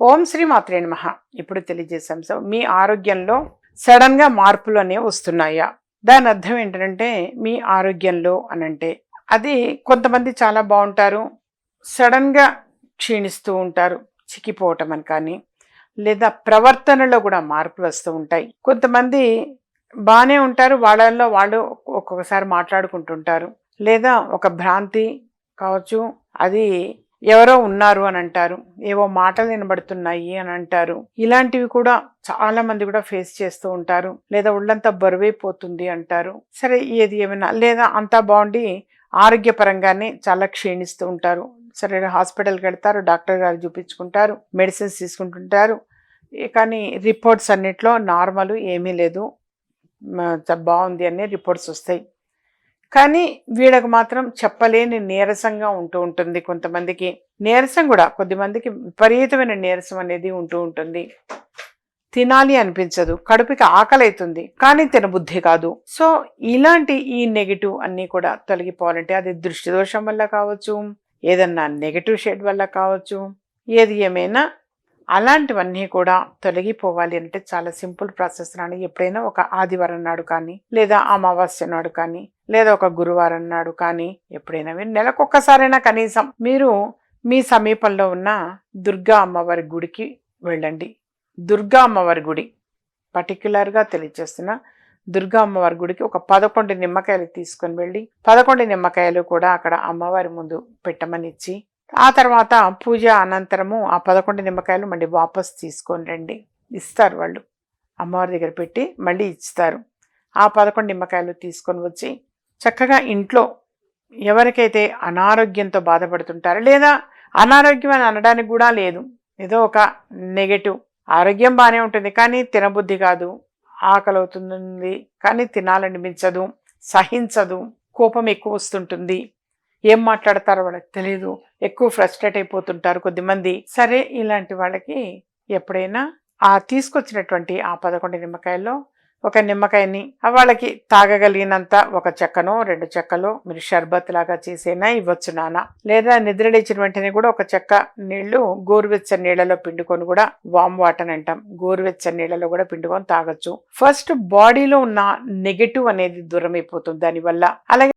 ఓం శ్రీ మాత్రే నమ. ఇప్పుడు తెలియజేసాం సో మీ ఆరోగ్యంలో సడన్గా మార్పులు అనేవి వస్తున్నాయా? దాని అర్థం ఏంటంటే మీ ఆరోగ్యంలో అనంటే అది కొంతమంది చాలా బాగుంటారు సడన్గా క్షీణిస్తూ ఉంటారు చిక్కిపోవటం అని కానీ లేదా ప్రవర్తనలో కూడా మార్పులు వస్తూ ఉంటాయి. కొంతమంది బాగానే ఉంటారు వాళ్ళల్లో వాళ్ళు ఒక్కొక్కసారి మాట్లాడుకుంటుంటారు లేదా ఒక భ్రాంతి కావచ్చు అది ఎవరో ఉన్నారు అని అంటారు. ఏవో మాటలు వినబడుతున్నాయి అని అంటారు. ఇలాంటివి కూడా చాలా మంది కూడా ఫేస్ చేస్తూ ఉంటారు. లేదా ఒళ్ళంతా బరువైపోతుంది అంటారు. సరే ఏది ఏమైనా లేదా అంతా బాగుండి ఆరోగ్యపరంగానే చాలా క్షీణిస్తూ ఉంటారు. సరే హాస్పిటల్కి వెళ్తారు డాక్టర్ గారు చూపించుకుంటారు మెడిసిన్స్ తీసుకుంటుంటారు. కానీ రిపోర్ట్స్ అన్నిట్లో నార్మల్ ఏమీ లేదు. బాగుంది అనే రిపోర్ట్స్ వస్తాయి. కానీ వీళ్ళకు మాత్రం చెప్పలేని నీరసంగా ఉంటూ ఉంటుంది కొంతమందికి. నీరసం కూడా కొద్దిమందికి విపరీతమైన నీరసం అనేది ఉంటూ ఉంటుంది. తినాలి అనిపించదు కడుపుకి ఆకలి అవుతుంది కానీ తినబుద్ధి కాదు. సో ఇలాంటి ఈ నెగిటివ్ అన్నీ కూడా తొలగిపోవాలంటే అది దృష్టి దోషం వల్ల కావచ్చు ఏదన్నా నెగిటివ్ షేడ్ వల్ల కావచ్చు ఏది ఏమైనా అలాంటివన్నీ కూడా తొలగిపోవాలి అంటే చాలా సింపుల్ ప్రాసెస్ రాని ఎప్పుడైనా ఒక ఆదివారం నాడు కానీ లేదా అమావాస్య నాడు కానీ లేదా ఒక గురువారం నాడు కానీ ఎప్పుడైనా మీరు నెలకొక్కసారైనా కనీసం మీరు మీ సమీపంలో ఉన్న దుర్గా అమ్మవారి గుడికి వెళ్ళండి. దుర్గా అమ్మవారి గుడి. పర్టికులర్గా తెలియజేస్తున్న దుర్గా అమ్మవారి గుడికి ఒక పదకొండు నిమ్మకాయలు తీసుకొని వెళ్ళి పదకొండు నిమ్మకాయలు కూడా అక్కడ అమ్మవారి ముందు పెట్టమని ఇచ్చి ఆ తర్వాత పూజ అనంతరము ఆ పదకొండు నిమ్మకాయలు మళ్ళీ వాపస్ తీసుకొని రండి. ఇస్తారు వాళ్ళు. అమ్మవారి దగ్గర పెట్టి మళ్ళీ ఇస్తారు. ఆ పదకొండు నిమ్మకాయలు తీసుకొని వచ్చి చక్కగా ఇంట్లో ఎవరికైతే అనారోగ్యంతో బాధపడుతుంటారో లేదా అనారోగ్యం అని అనడానికి కూడా లేదు. ఏదో ఒక నెగటివ్ ఆరోగ్యం బాగానే ఉంటుంది కానీ తినబుద్ధి కాదు. ఆకలి అవుతుంది. కానీ తినాలనిపించదు. సహించదు. కోపం ఎక్కువ వస్తుంటుంది. ఏం మాట్లాడతారో వాళ్ళకి తెలియదు ఎక్కువ ఫ్రస్ట్రేట్ అయిపోతుంటారు కొద్దిమంది. సరే ఇలాంటి వాళ్ళకి ఎప్పుడైనా ఆ తీసుకొచ్చినటువంటి ఆ పదకొండు నిమ్మకాయల్లో ఒక నిమ్మకాయని వాళ్ళకి తాగగలిగినంత ఒక చెక్కనో రెండు చెక్కలో మీరు షర్బత్ లాగా చేసేనా ఇవ్వచ్చు నాన్న. లేదా నిద్ర లేచిన వెంటనే కూడా ఒక చెక్క నీళ్ళు గోరువెచ్చని నీళ్ళలో పిండుకొని కూడా వామ్ వాటర్ అని అంటాం. గోరువెచ్చని నీళ్ళలో కూడా పిండుకొని తాగొచ్చు. ఫస్ట్ బాడీలో ఉన్న నెగటివ్ అనేది దూరం అయిపోతుంది దానివల్ల. అలాగే